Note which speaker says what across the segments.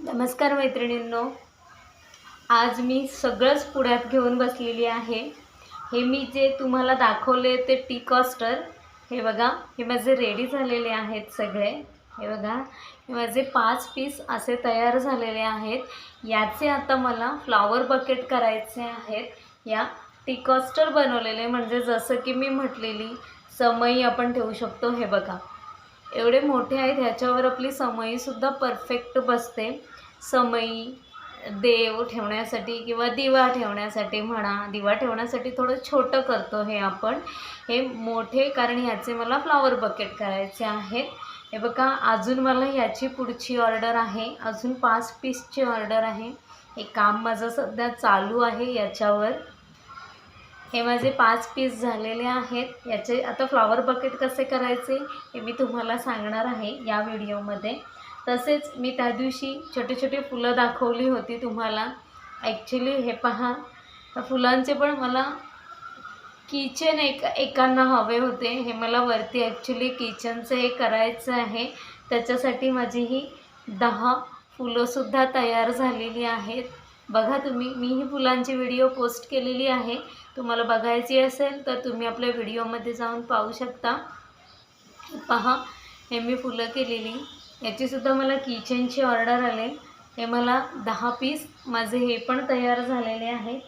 Speaker 1: नमस्कार मैत्रिणींनो. आज मी सगळंच पुढ्यात घेऊन बसलेली आहे. हे मी जे तुम्हाला दाखवले ते टी कॉस्टर हे बघा हे माझे रेडी झालेले आहेत सगळे. हे बघा हे माझे पाच पीस असे तयार झालेले आहेत. याचे आता मला फ्लॉवर बकेट करायचे आहेत. या टी कॉस्टर बनवलेले म्हणजे जसं की मी म्हटलेली समयी आपण ठेवू शकतो हे बघा. एवढे मोठे आहेत ह्याच्यावर आपली समईसुद्धा परफेक्ट बसते. समई देव ठेवण्यासाठी किंवा दिवा ठेवण्यासाठी म्हणा दिवा ठेवण्यासाठी थोडं छोटं करतो हे आपण. हे मोठे कारण ह्याचे मला फ्लॉवर बकेट करायचे आहेत. हे बघा अजून मला ह्याची पुढची ऑर्डर आहे. अजून पाच पीसची ऑर्डर आहे. हे काम माझं सध्या चालू आहे याच्यावर. हे माझे पाच पीस झालेले आहेत. याचे आता फ्लॉवर बकेट कसे करायचे हे मी तुम्हाला सांगणार आहे या व्हिडिओमध्ये तसेच मी त्या दिवशी छोटे छोटे फुलं दाखवली होती तुम्हाला. ॲक्च्युली हे पहा त्या फुलांचे पण मला किचन एक एकांना हवे होते. हे मला वरती ॲक्च्युली किचनचं हे करायचं आहे. त्याच्यासाठी माझी ही दहा फुलंसुद्धा तयार झालेली आहेत. बघा तुम्ही मी ही फुलांची व्हिडिओ पोस्ट केलेली आहे. तुम्हाला बघायची असेल तर तुम्ही आपल्या व्हिडिओमध्ये जाऊन पाहू शकता. पहा हे मी फुलं केलेली. याचीसुद्धा मला किचनची ऑर्डर आले. हे मला दहा पीस माझे हे पण तयार झालेले आहे.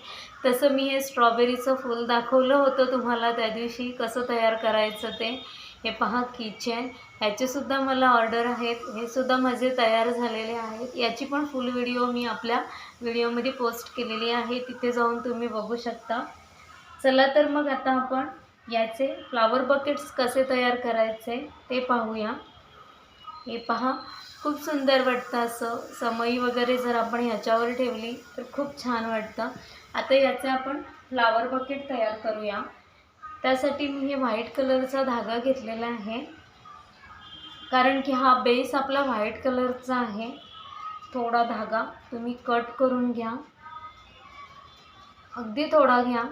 Speaker 1: तसं मी हे स्ट्रॉबेरीचं फूल दाखवलं होतं तुम्हाला त्या दिवशी कसं तयार करायचं ते. हे पहा किचन ह्याचेसुद्धा मला ऑर्डर आहेत. हे सुद्धा माझे तयार झालेले आहेत. याची पण फुल व्हिडिओ मी आपल्या व्हिडिओमध्ये पोस्ट केलेली आहे. तिथे जाऊन तुम्ही बघू शकता. चला तर मग आता आपण याचे फ्लावर बकेट्स कसे तयार करायचे ते पाहूया. हे पहा खूप सुंदर वाटतं असं. समई वगैरे जर आपण ह्याच्यावर ठेवली तर खूप छान वाटतं. आता याचे आपण फ्लावर बकेट तयार करूया. त्यासाठी मी हे व्हाईट कलरचा धागा घेतलेला आहे. कारण की हा बेस आपला व्हाईट कलरचा आहे. थोडा धागा तुम्ही कट करून घ्या. अगदी थोडा घ्या.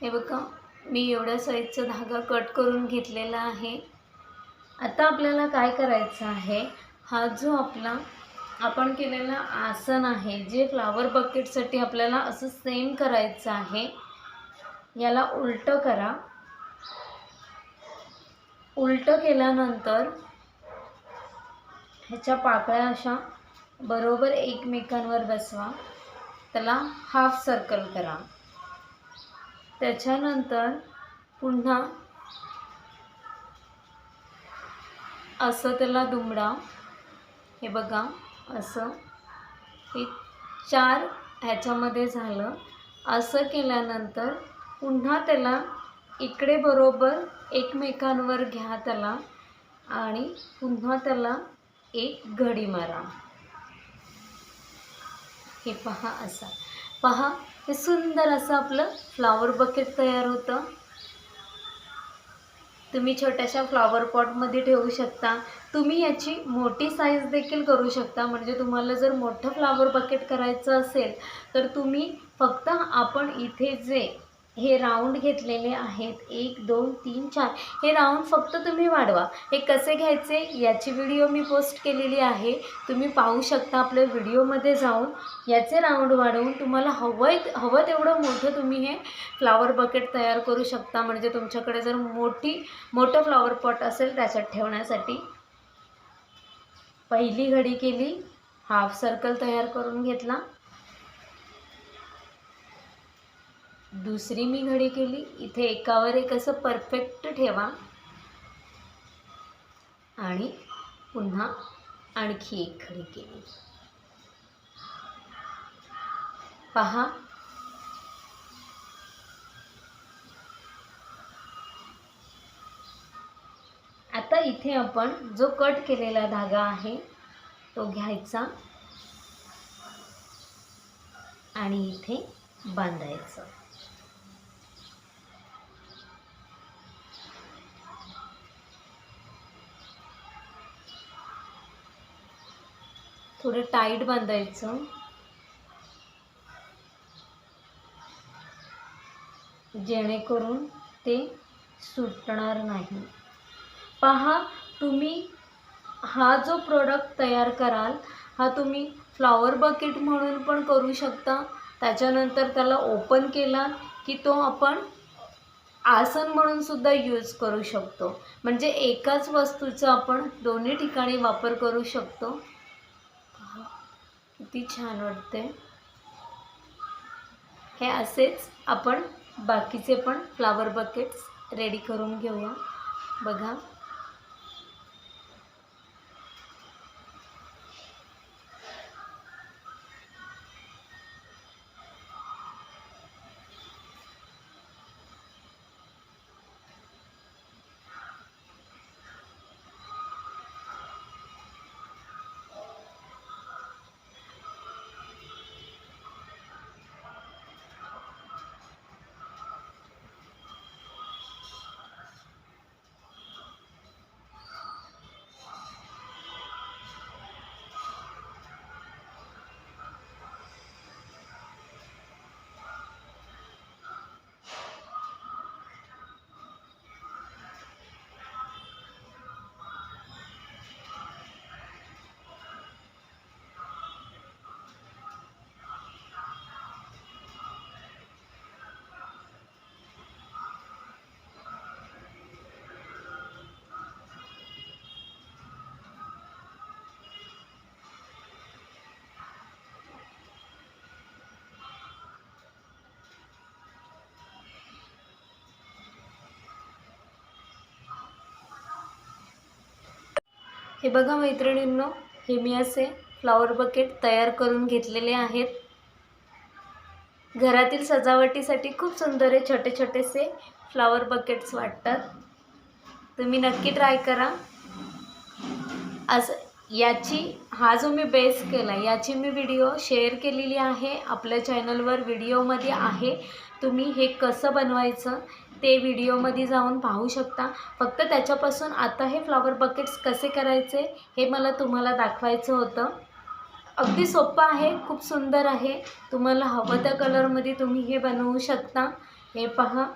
Speaker 1: हे बघा मी एवढ्या साईजचा धागा कट करून घेतलेला आहे. आता आपल्याला काय करायचं आहे? हा जो आपला आपण केलेला आसन आहे जे फ्लावर बकेटसाठी आपल्याला असं सेम करायचं आहे. याला उलटं करा. उलटं केल्यानंतर ह्याच्या पाकळ्या अशा बरोबर एकमेकांवर बसवा. त्याला हाफ सर्कल करा. त्याच्यानंतर पुन्हा असं त्याला दुमडा. हे बघा असं. हे चार ह्याच्यामध्ये झालं. असं केल्यानंतर पुन्हा त्याला इकडे बरोबर एकमेकांवर घ्या त्याला आणि पुन्हा त्याला एक घडी मारा. हे पहा असा. पहा हे सुंदर असं आपलं फ्लावर बकेट तयार होतं. तुम्ही छोट्याशा फ्लॉवर पॉटमध्ये ठेवू शकता. तुम्ही याची मोठी साईज देखील करू शकता. म्हणजे तुम्हाला जर मोठं फ्लावर बकेट करायचं असेल तर तुम्ही फक्त आपण इथे जे हे राऊंड घेतलेले आहेत. एक दोन तीन चार. हे राऊंड फक्त तुम्ही वाढवा. हे कसे घ्यायचे याची व्हिडिओ मी पोस्ट केलेली आहे. तुम्ही पाहू शकता आपल्या व्हिडिओमध्ये जाऊन. याचे राऊंड वाढवून तुम्हाला हवं हवं तेवढं मोठं तुम्ही हे फ्लावर बकेट तयार करू शकता. म्हणजे तुमच्याकडे जर मोठी मोठं फ्लावर पॉट असेल त्याच्यात ठेवण्यासाठी. पहिली घडी केली. हाफ सर्कल तयार करून घेतला. दुसरी मी घडी केली. इथे एकावर एक असं परफेक्ट ठेवा. आणि पुन्हा आणखी एक घडी केली. पहा. आता इथे आपण जो कट केलेला धागा आहे तो घ्यायचा आणि इथे बांधायचं. थोडं टाईट बांधायचं. जेणेकरून ते सुटणार नाही. पहा तुम्ही हा जो प्रोडक्ट तयार कराल हा तुम्ही फ्लॉवर बकेट म्हणून पण करू शकता. त्याच्यानंतर त्याला ओपन केला की तो आपण आसन म्हणून सुद्धा यूज करू शकतो. म्हणजे एकाच वस्तूचा आपण दोन्ही ठिकाणी वापर करू शकतो. किती छान वाटते हे असेच आपण बाकीचे पण फ्लावर बकेट्स रेडी करून घेऊया. बघा. हे बघा मैत्रिणींनो हे मी असे फ्लॉवर बकेट तयार करून घेतलेले आहेत. घरातील सजावटीसाठी खूप सुंदर आहे छोटे छोटेसे फ्लॉवर बकेट्स वाटतात. तुम्ही नक्की ट्राय करा. असं याची हा जो मी बेस केला याची मी व्हिडिओ शेअर केलेली आहे. आपल्या चॅनलवर व्हिडिओमध्ये आहे. तुम्ही हे कसं बनवायचं ते व्हिडिओमध्ये जाऊन पाहू शकता. फक्त त्याच्यापासून आता हे फ्लॉवर बकेट्स कसे करायचे हे मला तुम्हाला दाखवायचं होतं. अगदी सोपं आहे खूप सुंदर आहे. तुम्हाला हवं त्या कलरमध्ये तुम्ही हे बनवू शकता. हे पहा.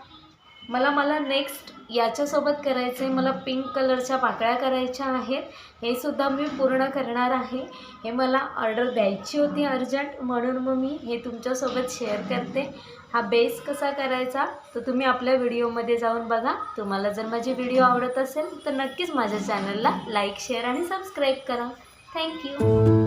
Speaker 1: मला मला नेक्स्ट याच्यासोबत करायचं आहे मला पिंक कलरच्या पाकळ्या करायच्या आहेत. हे सुद्धा मी पूर्ण करणार आहे. हे मला ऑर्डर द्यायची होती अर्जंट म्हणून मग मी हे तुमच्यासोबत शेअर करते. हा बेस कसा करायचा तर तुम्ही आपल्या व्हिडिओमध्ये जाऊन बघा. तुम्हाला जर माझी व्हिडिओ आवडत असेल तर नक्कीच माझ्या चॅनलला लाईक शेअर आणि सबस्क्राईब करा. Thank you